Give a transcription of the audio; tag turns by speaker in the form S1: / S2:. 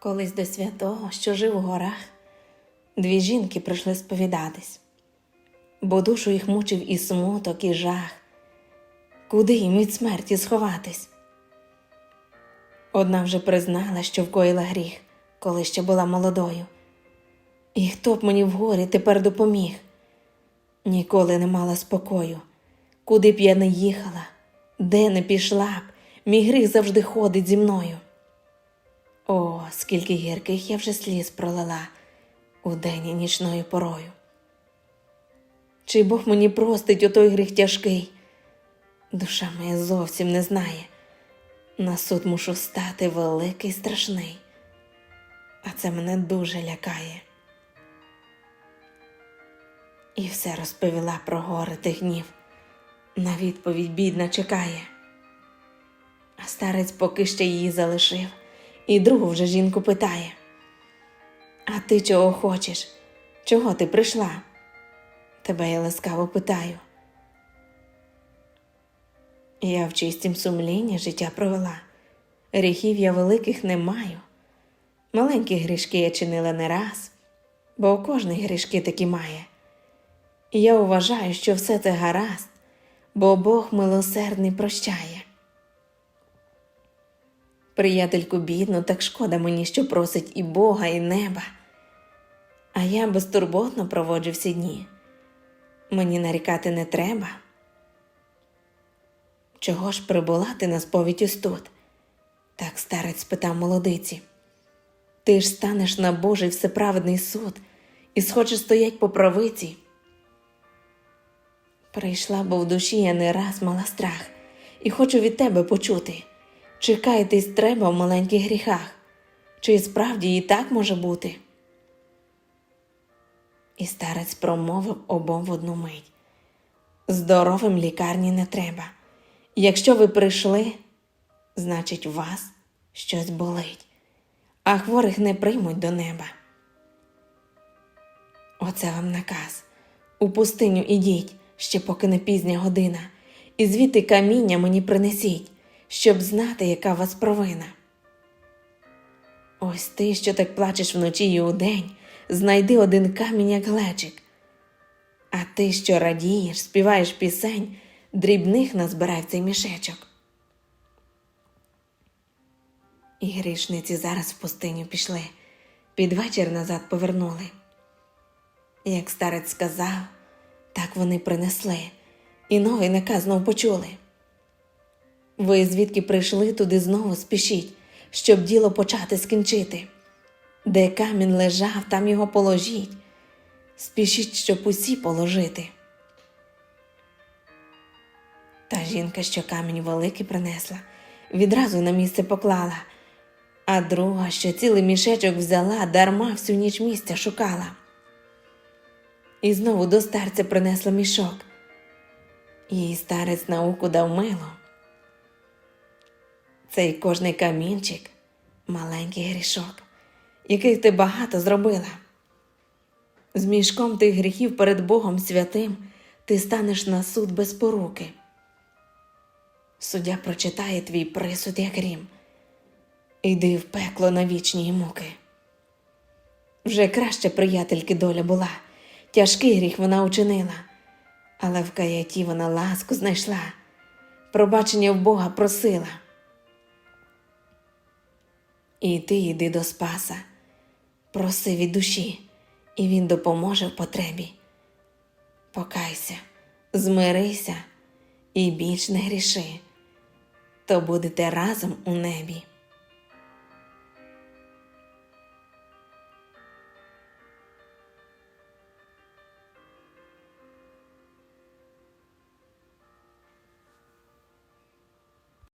S1: Колись до святого, що жив у горах, дві жінки прийшли сповідатись, бо душу їх мучив і смуток, і жах, куди їм від смерті сховатись. Одна вже признала, що вкоїла гріх, коли ще була молодою. І хто б мені в горі тепер допоміг? Ніколи не мала спокою, куди б я не їхала, де не пішла б, мій гріх завжди ходить зі мною. О, скільки гірких я вже сліз пролила у день і нічною порою. Чи Бог мені простить отой гріх тяжкий? Душа моя зовсім не знає. На суд мушу стати великий страшний, а це мене дуже лякає. І все розповіла про гори тих днів. На відповідь бідна чекає. А старець поки ще її залишив, і другу вже жінку питає: А ти чого хочеш? Чого ти прийшла? Тебе я ласкаво питаю. Я в чистім сумлінні життя провела, гріхів я великих не маю. Маленькі грішки я чинила не раз, бо у кожний грішки такі має. І я вважаю, що все це гаразд, бо Бог милосердний прощає. Приятельку бідну, так шкода мені, що просить і Бога, і неба. А я безтурботно проводжу всі дні. Мені нарікати не треба. Чого ж прибула ти на сповідь ось тут? Так старець спитав молодиці. Ти ж станеш на Божий всеправедний суд і схочеш стоять по правиці. Прийшла, бо в душі я не раз мала страх, і хочу від тебе почути, чи каятись треба в маленьких гріхах, чи справді і так може бути. І старець промовив обом в одну мить. Здоровим лікарні не треба. Якщо ви прийшли, значить, вас щось болить, а хворих не приймуть до неба. Оце вам наказ. У пустиню ідіть, ще поки не пізня година, і звідти каміння мені принесіть, щоб знати, яка вас провина. Ось ти, що так плачеш вночі і удень, знайди один камінь, як глечик. А ти, що радієш, співаєш пісень, дрібних назбирай в цей мішечок. І грішниці зараз в пустиню пішли, під вечір назад повернули. Як старець сказав, так вони принесли, і новий наказ знов почули. Ви звідки прийшли туди знову спішіть, щоб діло почати скінчити. Де камінь лежав, там його положіть, спішіть, щоб усі положити. Та жінка, що камінь великий принесла, відразу на місце поклала, а друга, що цілий мішечок взяла, дарма всю ніч місця шукала. І знову до старця принесла мішок. Їй старець науку дав мило. Цей кожний камінчик маленький грішок, яких ти багато зробила. З мішком тих гріхів перед Богом святим ти станеш на суд без поруки. Суддя прочитає твій присуд, як грім. Іди в пекло на вічні муки. Вже краще приятельки доля була, тяжкий гріх вона учинила, але в каяті вона ласку знайшла, пробачення в Бога просила. І ти йди до Спаса, проси від душі, і Він допоможе в потребі. Покайся, змирися і більш не гріши, то будете разом у небі.